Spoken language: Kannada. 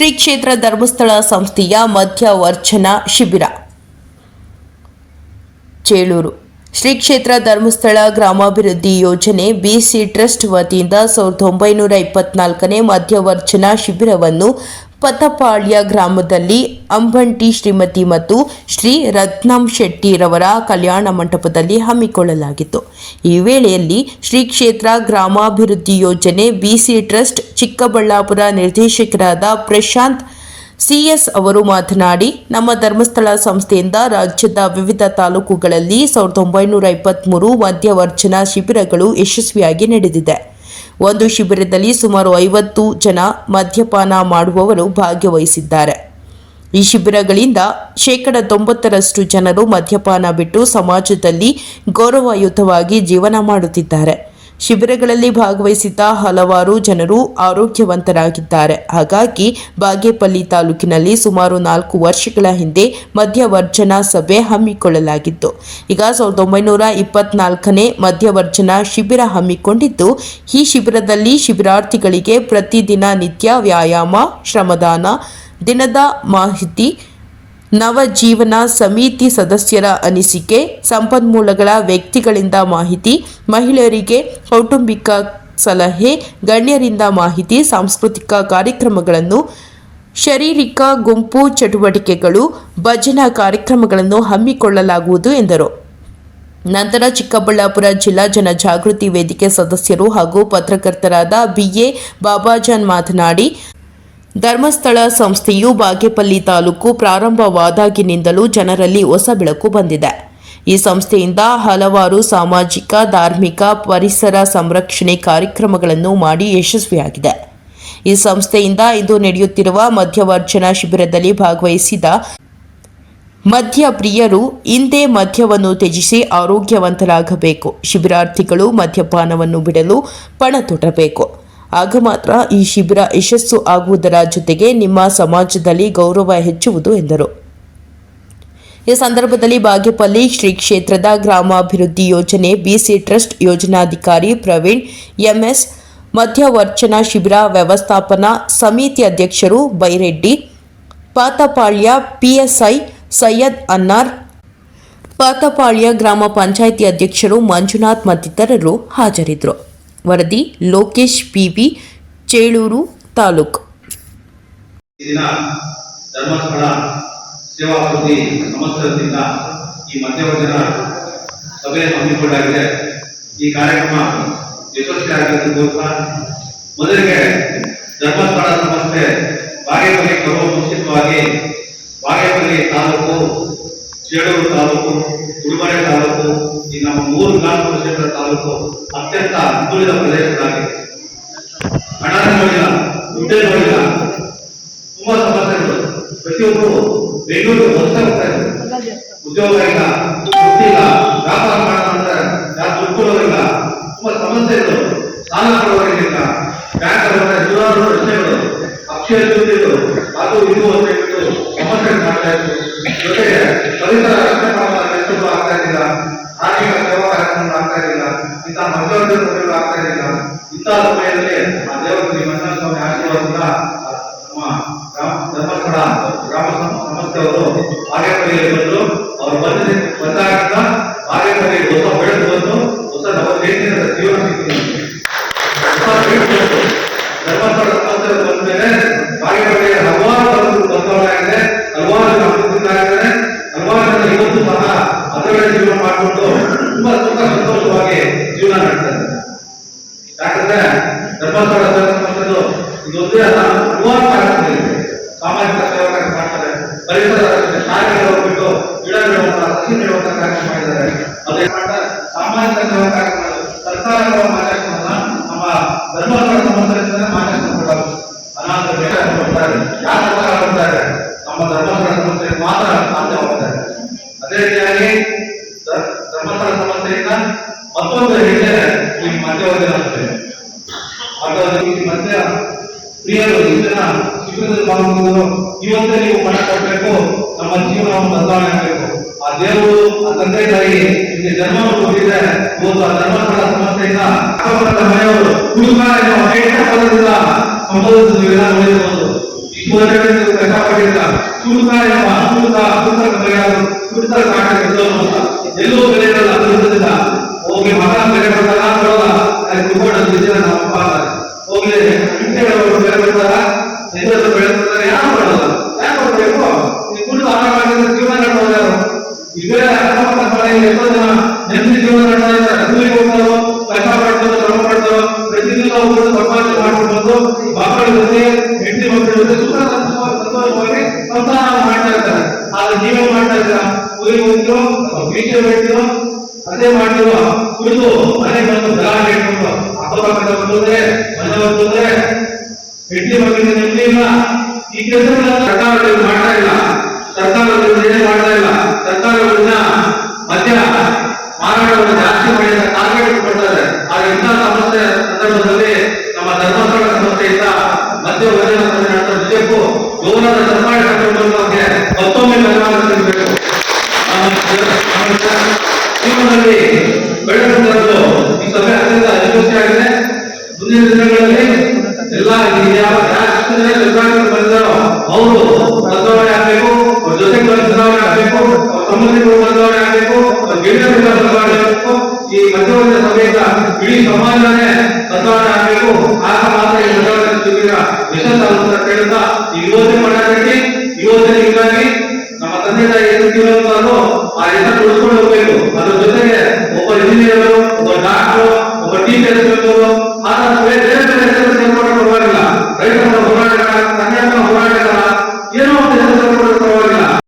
ಶ್ರೀ ಕ್ಷೇತ್ರ ಧರ್ಮಸ್ಥಳ ಸಂಸ್ಥೆಯ ಮಧ್ಯವರ್ಚನ ಶಿಬಿರ. ಚೇಳೂರು. ಶ್ರೀ ಕ್ಷೇತ್ರ ಧರ್ಮಸ್ಥಳ ಗ್ರಾಮಾಭಿವೃದ್ಧಿ ಯೋಜನೆ ಬಿಸಿ ಟ್ರಸ್ಟ್ ವತಿಯಿಂದ ಸಾವಿರದ ಒಂಬೈನೂರ ಇಪ್ಪತ್ನಾಲ್ಕನೇ ಮಧ್ಯವರ್ಚನ ಶಿಬಿರವನ್ನು ಪತಪಾಳ್ಯ ಗ್ರಾಮದಲ್ಲಿ ಅಂಬಂಟಿ ಶ್ರೀಮತಿ ಮತ್ತು ಶ್ರೀ ರತ್ನಂ ಶೆಟ್ಟಿರವರ ಕಲ್ಯಾಣ ಮಂಟಪದಲ್ಲಿ ಹಮ್ಮಿಕೊಳ್ಳಲಾಗಿತ್ತು. ಈ ವೇಳೆಯಲ್ಲಿ ಶ್ರೀ ಕ್ಷೇತ್ರ ಗ್ರಾಮಾಭಿವೃದ್ಧಿ ಯೋಜನೆ ಬಿಸಿ ಟ್ರಸ್ಟ್ ಚಿಕ್ಕಬಳ್ಳಾಪುರ ನಿರ್ದೇಶಕರಾದ ಪ್ರಶಾಂತ್ ಸಿಎಸ್ ಅವರು ಮಾತನಾಡಿ, ನಮ್ಮ ಧರ್ಮಸ್ಥಳ ಸಂಸ್ಥೆಯಿಂದ ರಾಜ್ಯದ ವಿವಿಧ ತಾಲೂಕುಗಳಲ್ಲಿ ಸಾವಿರದ ಒಂಬೈನೂರ ಇಪ್ಪತ್ತ್ಮೂರು ಮಧ್ಯವರ್ಜನ ಶಿಬಿರಗಳು ಯಶಸ್ವಿಯಾಗಿ ನಡೆದಿದೆ. ಒಂದು ಶಿಬಿರದಲ್ಲಿ ಸುಮಾರು ಐವತ್ತು ಜನ ಮದ್ಯಪಾನ ಮಾಡುವವರು ಭಾಗವಹಿಸಿದ್ದಾರೆ ಈ ಶಿಬಿರಗಳಿಂದ ಶೇಕಡ ತೊಂಬತ್ತರಷ್ಟು ಜನರು ಮದ್ಯಪಾನ ಬಿಟ್ಟು ಸಮಾಜದಲ್ಲಿ ಗೌರವಯುತವಾಗಿ ಜೀವನ ಮಾಡುತ್ತಿದ್ದಾರೆ. ಶಿಬಿರಗಳಲ್ಲಿ ಭಾಗವಹಿಸಿದ ಹಲವಾರು ಜನರು ಆರೋಗ್ಯವಂತರಾಗಿದ್ದಾರೆ. ಹಾಗಾಗಿ ಬಾಗೇಪಲ್ಲಿ ತಾಲೂಕಿನಲ್ಲಿ ಸುಮಾರು ನಾಲ್ಕು ವರ್ಷಗಳ ಹಿಂದೆ ಮಧ್ಯವರ್ಜನ ಸಭೆ ಹಮ್ಮಿಕೊಳ್ಳಲಾಗಿತ್ತು. ಈಗ ಸಾವಿರದ ಒಂಬೈನೂರ ಇಪ್ಪತ್ನಾಲ್ಕನೇ ಮಧ್ಯವರ್ಜನ ಶಿಬಿರ ಹಮ್ಮಿಕೊಂಡಿದ್ದು, ಈ ಶಿಬಿರದಲ್ಲಿ ಶಿಬಿರಾರ್ಥಿಗಳಿಗೆ ಪ್ರತಿದಿನ ನಿತ್ಯ ವ್ಯಾಯಾಮ, ಶ್ರಮದಾನ, ದಿನದ ಮಾಹಿತಿ ನವಜೀವನ ಸಮಿತಿ ಸದಸ್ಯರ ಅನಿಸಿಕೆ, ಸಂಪನ್ಮೂಲಗಳ ವ್ಯಕ್ತಿಗಳಿಂದ ಮಾಹಿತಿ, ಮಹಿಳೆಯರಿಗೆ ಕೌಟುಂಬಿಕ ಸಲಹೆ, ಗಣ್ಯರಿಂದ ಮಾಹಿತಿ, ಸಾಂಸ್ಕೃತಿಕ ಕಾರ್ಯಕ್ರಮಗಳನ್ನು, ಶಾರೀರಿಕ ಗುಂಪು ಚಟುವಟಿಕೆಗಳು, ಭಜನಾ ಕಾರ್ಯಕ್ರಮಗಳನ್ನು ಹಮ್ಮಿಕೊಳ್ಳಲಾಗುವುದು ಎಂದರು. ನಂತರ ಚಿಕ್ಕಬಳ್ಳಾಪುರ ಜಿಲ್ಲಾ ಜನಜಾಗೃತಿ ವೇದಿಕೆ ಸದಸ್ಯರು ಹಾಗೂ ಪತ್ರಕರ್ತರಾದ ಬಿಎ ಬಾಬಾಜಾನ್ ಮಾತನಾಡಿ ಧರ್ಮಸ್ಥಳ ಸಂಸ್ಥೆಯು ಬಾಗೇಪಲ್ಲಿ ತಾಲೂಕು ಪ್ರಾರಂಭವಾದಾಗಿನಿಂದಲೂ ಜನರಲ್ಲಿ ಹೊಸ ಬೆಳಕು ಬಂದಿದೆ. ಈ ಸಂಸ್ಥೆಯಿಂದ ಹಲವಾರು ಸಾಮಾಜಿಕ, ಧಾರ್ಮಿಕ, ಪರಿಸರ ಸಂರಕ್ಷಣೆ ಕಾರ್ಯಕ್ರಮಗಳನ್ನು ಮಾಡಿ ಯಶಸ್ವಿಯಾಗಿದೆ. ಈ ಸಂಸ್ಥೆಯಿಂದ ಇಂದು ನಡೆಯುತ್ತಿರುವ ಮಧ್ಯವರ್ಜನ ಶಿಬಿರದಲ್ಲಿ ಭಾಗವಹಿಸಿದ ಮದ್ಯ ಪ್ರಿಯರು ಹಿಂದೆ ಮದ್ಯವನ್ನು ತ್ಯಜಿಸಿ ಆರೋಗ್ಯವಂತರಾಗಬೇಕು. ಶಿಬಿರಾರ್ಥಿಗಳು ಮದ್ಯಪಾನವನ್ನು ಬಿಡಲು ಪಣ ತೊಡಬೇಕು ಆಗ ಮಾತ್ರ ಈ ಶಿಬಿರ ಯಶಸ್ಸು ಆಗುವುದರ ಜೊತೆಗೆ ನಿಮ್ಮ ಸಮಾಜದಲ್ಲಿ ಗೌರವ ಹೆಚ್ಚುವುದು ಎಂದರು. ಈ ಸಂದರ್ಭದಲ್ಲಿ ಬಾಗೇಪಲ್ಲಿ ಶ್ರೀ ಕ್ಷೇತ್ರದ ಗ್ರಾಮಾಭಿವೃದ್ಧಿ ಯೋಜನೆ ಬಿಸಿ ಟ್ರಸ್ಟ್ ಯೋಜನಾಧಿಕಾರಿ ಪ್ರವೀಣ್ ಎಂಎಸ್, ಮಧ್ಯವರ್ಚನ ಶಿಬಿರ ವ್ಯವಸ್ಥಾಪನಾ ಸಮಿತಿ ಅಧ್ಯಕ್ಷರು ಬೈರೆಡ್ಡಿ, ಪಾತಪಾಳ್ಯ ಪಿಎಸ್ಐ ಸೈಯದ್ ಅನ್ನಾರ್, ಪಾತಪಾಳ್ಯ ಗ್ರಾಮ ಪಂಚಾಯಿತಿ ಅಧ್ಯಕ್ಷರು ಮಂಜುನಾಥ್ ಮತ್ತಿತರರು ಹಾಜರಿದ್ದರು. ವರದಿ, ಲೋಕೇಶ್ ಪಿಬಿ ಚೇಳೂರು ತಾಲೂಕು. ದಿನ ಧರ್ಮಸ್ಥಳ ಸೇವಾಪತಿ ಈ ಮೊದಲಿಗೆ ಧರ್ಮಸ್ಥಳ ಸಂಸ್ಥೆ ಬಾಗೇಪಲ್ಲಿ ಗೌರವ ಮುಂಚಿತವಾಗಿ ಬಾಗೇಪಲ್ಲಿ ತಾಲೂಕು, ಚೇಳೂರು ತಾಲೂಕು ಉಡುಮರೆ ತಾಲೂಕು, ಈ ನಮ್ಮ ಮೂರು ಗ್ರಾಮ ಪಂಚಾಯತ್ ತಾಲೂಕು ಅತ್ಯಂತ ಹಿಂದುಳಿದ ಪ್ರದೇಶಗಳಾಗಿದೆ ಹಣ ನೋಡಿಲ್ಲ ದುಡ್ಡೇ ನೋಡಿಲ್ಲ ತುಂಬಾ ಸಮಸ್ಯೆಗಳು. ಪ್ರತಿಯೊಬ್ಬರು ಬೆಂಗಳೂರು ಇದ್ದಾರೆ. ಉದ್ಯೋಗ ಇಲ್ಲ ಗೊತ್ತಿಲ್ಲ ವ್ಯಾಪಾರ ಮಾಡೋದಂತ ಯಾರು ದುಡ್ಕೊಳ್ಳೋರಿಲ್ಲ ತುಂಬಾ ಸಮಸ್ಯೆಗಳು. ಸಾಲ ಕೊಡೋರಿಲ್ಲ ಬ್ಯಾಂಕ್ ಅವರ ನೂರಾರು ಪ್ರಶ್ನೆಗಳು ಅಕ್ಷಯ ದುಡ್ಡಿಗಳು ಅದು ಇದು ಅಂತ ಧಾರ್ಮಿಕ ಸೇವಾ ಕಾರ್ಯಕ್ರಮಗಳು ಆಗ್ತಾ ಇರಲಿಲ್ಲ. ಇಂತಹ ಮಧ್ಯವರ್ತಿ ಮದುವೆಗಳು ಆಗ್ತಾ ಇರಲಿಲ್ಲ. ಇಂತಹ ಸಮಯದಲ್ಲಿ ಆ ದೇವರ ಮಂಜುನಾಥ ಸ್ವಾಮಿ ಆಶೀರ್ವಾದದಿಂದ ನಮ್ಮ ಗ್ರಾಮ ಧರ್ಮಸ್ಥಳ ಗ್ರಾಮ ಸಂಸ್ಥೆಯವರು ಅವರು ಬಂದ ಮಾಡ್ತಾರೆ ಪರಿಸರ ರಕ್ಷಣೆ ಶಾಲೆಗೆ ಹೋಗ್ಬಿಟ್ಟು ಗಿಡ ನೆಡುವಂತ ಸಸಿ ನೆಡುವಂತ ಕಾರ್ಯಕ್ರಮ ಮಾಡಿದ್ದಾರೆ ಅದೇ ಸಾಮಾಜಿಕ ಸೇವಾ ಕಾರ್ಯಕ್ರಮಗಳು ಸರ್ಕಾರದ ಮಾತಾಡ್ತಾರಲ್ಲ ನಮ್ಮ ಧರ್ಮಸ್ಥಳ ಸಂಸ್ಥೆಯಿಂದ ಮಾತಾಡ್ತಾರೆ ಅನಾಥ ಬರ್ತಾರೆ ಯಾರು ಬರ್ತಾರೆ ನಮ್ಮ ಧರ್ಮಸ್ಥಳ ಸಂಸ್ಥೆ ಮಾತ್ರ ಸಾಧ್ಯ ಹೋಗ್ತಾರೆ ಅದೇ ರೀತಿಯಾಗಿ ಧರ್ಮಸ್ಥಳ ಸಂಸ್ಥೆಯಿಂದ ಮತ್ತೊಂದು ಹೆಜ್ಜೆ ಈ ಮಧ್ಯವರ್ತಿ ಈ ಮಧ್ಯ ಪ್ರಿಯರು ಇದನ್ನ ಶಿಬಿರದಲ್ಲಿ ಪಾಲ್ಗೊಂಡು ಇವತ್ತೇ ನೀವು ಪಣ ಕೊಡಬೇಕು ನಮ್ಮ ಜೀವನವನ್ನು ಬದಲಾವಣೆ ಆಗಬೇಕು. ಆ ದೇವರು, ಆ ತಂದೆ ತಾಯಿ ನಿಮಗೆ ಜನ್ಮವನ್ನು ಕೊಟ್ಟಿದೆ ಇವತ್ತು ಆ ಧರ್ಮಸ್ಥಳ ಸಮಸ್ಯೆಯಿಂದ ಮನೆಯವರು ಕುಟುಂಬ ಎನ್ನುವ ಪದದಿಂದ ಸಂಬೋಧಿಸಿದ ವಿಧಾನ ನೋಡಿರಬಹುದು ಇದುವರೆಗೆ ಕುಡುಕ ಎಂಬ ಕುಡುಕ ಕುಡುಕ ಬೆಳೆಯಾದರು ಕುಡುಕ ಕಾಟ ಕೆಲಸವನ್ನು ಅಂತ. ಎಲ್ಲೂ ಜನ ನೆಮ್ಮದಿ ಜೀವನ ನಡೆಸ್ತಾ ಇದ್ದಾರೆ ಕೂಲಿಗೆ ಹೋಗ್ತಾರೋ, ಕಷ್ಟ ಪಡ್ತಾರೋ, ಶ್ರಮ ಬಂದು ಮಕ್ಕಳ ಸುಖ ಸಂತೋಷವಾಗಿ ಮಾಡ್ತಾ ಆದ್ರೆ ನೀವೇ ಮಾಡ್ತಾ ಇದ್ದೀರಾ? ಕೂಲಿಗೆ ಹೋಗ್ತಿರೋ, ಅಥವಾ ಬೀಚ್ ಬೆಳಿತಿರೋ? ಅದೇ ಮಾಡ್ತಿರೋ? ಕುಡಿದು ಮನೆ ಬಂದು ಗಲಾಟೆ ಇಟ್ಕೊಂಡು ಅಕ್ಕಪಕ್ಕದ ಬಂದ್ರೆ ಮನೆ ಬಂದ್ರೆ ನೆಮ್ಮದಿ ಇಲ್ಲ. ಈ ಮಾಡ್ತಾ ಇಲ್ಲ. ಸರ್ಕಾರಗಳು ಮಾಡ್ತಾ ಇಲ್ಲ. ಮದ್ಯ ಮಾರಾಟವನ್ನು ಜಾಸ್ತಿ ಮಾಡಿದ ಟಾರ್ಗೆಟ್ ಕೊಡ್ತಾರೆ ಆದ್ರೆ ಇಂತಹ ಸಮಸ್ಯೆ ಸಂದರ್ಭದಲ್ಲಿ ನಮ್ಮ ಧರ್ಮಸ್ಥಳ ಸಂಸ್ಥೆಯಿಂದ ಮದ್ಯ ವಜನ ನಡೆಸೋ ನಿಜಕ್ಕೂ ಜೋರಾದ ಸರ್ಕಾರ ಮತ್ತೊಮ್ಮೆ ತಿಳಿಸಬೇಕು ಜೀವನದಲ್ಲಿ ಬೆಳಕು ತರಲು ಈ ಸಭೆ ಅತ್ಯಂತ ಆಗಿದೆ. ಮುಂದಿನ ದಿನಗಳಲ್ಲಿ ಎಲ್ಲ ಬಂದಿದ್ದಾರೋ ಅವರು ಬದಲಾವಣೆ ಆಗಬೇಕು, ಅವ್ರ ಜೊತೆಗೆ ಚುನಾವಣೆ ಆಗಬೇಕು ಸಂಬಂಧಿಕರು ಬದಲಾವಣೆ ಆಗಬೇಕು ಗೆಳೆಯರಿಂದ ಬದಲಾವಣೆ ಆಗಬೇಕು, ಈ ಮಧ್ಯವರ್ತಿ ಸಮೇತ ಇಡೀ ಸಮಾಜನೇ ಬದಲಾವಣೆ ಆಗಬೇಕು. ಆಗ ಮಾತ್ರ ಈ ಬದಲಾವಣೆ ಶಿಬಿರ ಯಶಸ್ಸಾಗುತ್ತೆ ಅಂತ ಹೇಳ್ತಾ ಈ ಯೋಜನೆ ಮಾಡಬೇಡಿ ಯೋಜನೆಯಿಂದಾಗಿ ನಮ್ಮ ತಂದೆ ತಾಯಿ ಏನು ಜೀವನ ಆ ಹೆಸರು